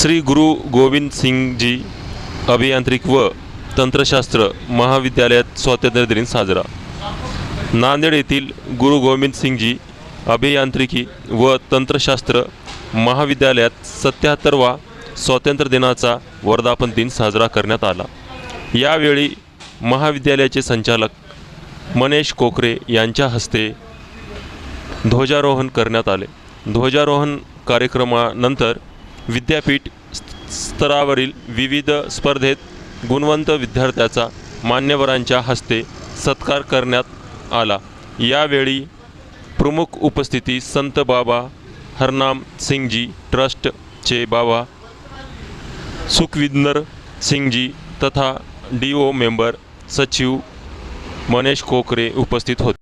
श्री गुरु गोविंद सिंगजी अभियांत्रिक व तंत्रशास्त्र महाविद्यालयात स्वातंत्र्य दिन साजरा. नांदेड येथील गुरु गोविंद सिंगजी अभियांत्रिकी व तंत्रशास्त्र महाविद्यालयात सत्याहत्तरवा स्वातंत्र्य दिनाचा वर्धापन दिन साजरा करण्यात आला. यावेळी महाविद्यालयाचे संचालक मनेश कोकरे यांच्या हस्ते ध्वजारोहण करण्यात आले. ध्वजारोहण कार्यक्रमानंतर विद्यापीठ स्तरावरील विविध स्पर्धेत गुणवंत विद्यार्थ्याचा मान्यवरांच्या हस्ते सत्कार करण्यात आला. यावेळी प्रमुख उपस्थिती संत बाबा हरनाम सिंगजी ट्रस्टचे बाबा सुखविंदर सिंगजी तथा डी ओ मेंबर सचिव मनेश कोकरे उपस्थित होते.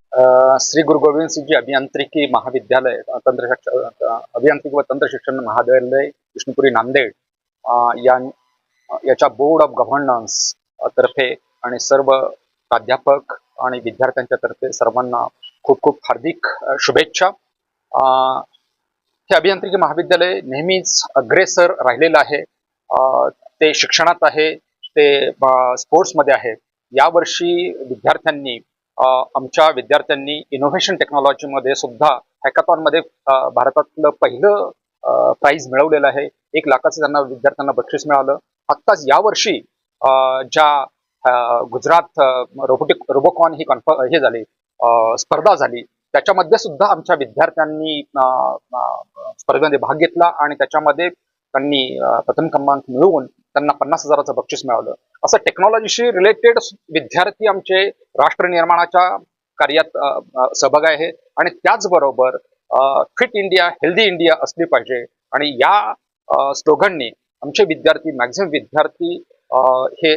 श्री गुरु गोविंद सिंगजी अभियांत्रिकी महाविद्यालय तंत्र तंत्रशिक्षण अभियांत्रिकी व तंत्रशिक्षण महाविद्यालय विष्णुपुरी नांदेड या याच्या बोर्ड ऑफ गव्हर्नन्स तर्फे आणि सर्व प्राध्यापक आणि विद्यार्थ्यांच्या तर्फे सर्वांना खूप खूप हार्दिक शुभेच्छा. अ, हे अभियांत्रिकी महाविद्यालय नेहमीच अग्रेसर राहिलेलं आहे. ते शिक्षणात आहे ते स्पोर्ट्समध्ये आहे. यावर्षी विद्यार्थ्यांनी आमच्या विद्यार्थ्यांनी इनोव्हेशन टेक्नॉलॉजीमध्ये सुद्धा हॅकाथॉनमध्ये भारतातलं पहिलं प्राइज मिळवलेलं आहे. एक लाखाचं त्यांना विद्यार्थ्यांना बक्षीस मिळालं. आत्ताच यावर्षी ज्या गुजरात रोबोटिक रोबोकॉन ही कॉन्फ हे झाली स्पर्धा झाली त्याच्यामध्ये सुद्धा आमच्या विद्यार्थ्यांनी स्पर्धेमध्ये भाग घेतला आणि त्याच्यामध्ये त्यांनी प्रथम क्रमांक मिळवून त्यांना पन्नास हजाराचं बक्षीस मिळालं. असं टेक्नॉलॉजीशी रिलेटेड विद्यार्थी आमचे राष्ट्र निर्माणाच्या कार्यात सहभाग आहे. आणि त्याचबरोबर फिट इंडिया हेल्दी इंडिया असली पाहिजे. आणि या स्लोगननी आमचे विद्यार्थी मॅक्झिमम विद्यार्थी हे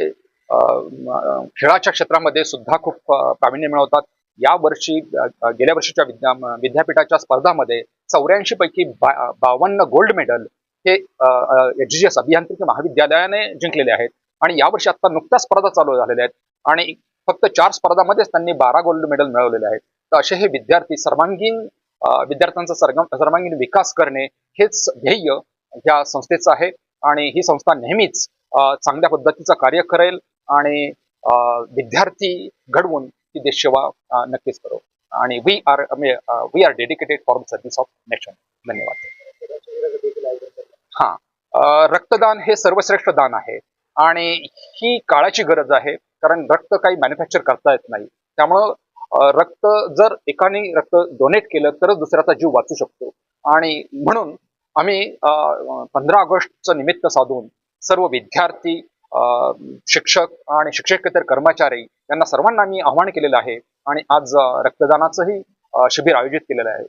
खेळाच्या क्षेत्रामध्ये सुद्धा खूप प्रावीण्य मिळवतात. या वर्षी गेल्या वर्षीच्या विद्या विद्यापीठाच्या स्पर्धामध्ये चौऱ्याऐंशी पैकी बा बावन्न गोल्ड मेडल हे एच जी एस अभियांत्रिकी महाविद्यालयाने जिंकलेले आहेत. आणि यावर्षी आत्ता नुकत्याच स्पर्धा चालू झालेल्या आहेत. आणि फक्त चार स्पर्धामध्येच त्यांनी बारा गोल्ड मेडल मिळवलेले आहेत. तर असे हे विद्यार्थी सर्वांगीण विद्यार्थ्यांचा सर्ग सर्वांगीण विकास करणे हेच ध्येय ह्या संस्थेचं आहे आणि ही संस्था नेहमीच चांगल्या पद्धतीचं कार्य करेल आणि विद्यार्थी घडवून ती देशसेवा नक्कीच करू. आणि we are we are dedicated for the service of nation धन्यवाद. हा. रक्तदान हे सर्वश्रेष्ठ दान आहे आणि ही काळाची गरज आहे कारण रक्त काही मॅन्युफॅक्चर करता येत नाही. त्यामुळं रक्त जर एकाने रक्त डोनेट केलं तरच दुसऱ्याचा जीव वाचू शकतो. आणि म्हणून आम्ही पंधरा ऑगस्टचं निमित्त साधून सर्व विद्यार्थी शिक्षक आणि शिक्षकेतर कर्मचारी यांना सर्वांना आम्ही आव्हान केलेलं आहे आणि आज रक्तदानाचंही शिबिर आयोजित केलेलं आहे.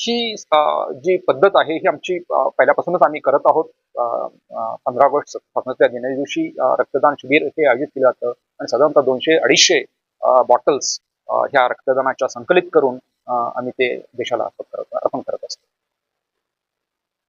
ही जी पद्धत आहे ही आमची पहिल्यापासूनच आम्ही करत आहोत. पंधरा ऑगस्ट स्वातंत्र्य दिना दिवशी रक्तदान शिबिर हे आयोजित केलं जातं. आणि साधारणतः दोनशे अडीचशे बॉटल्स ह्या रक्तदानाच्या संकलित करून आम्ही ते देशाला अर्पण करत अर्पण करत असतो.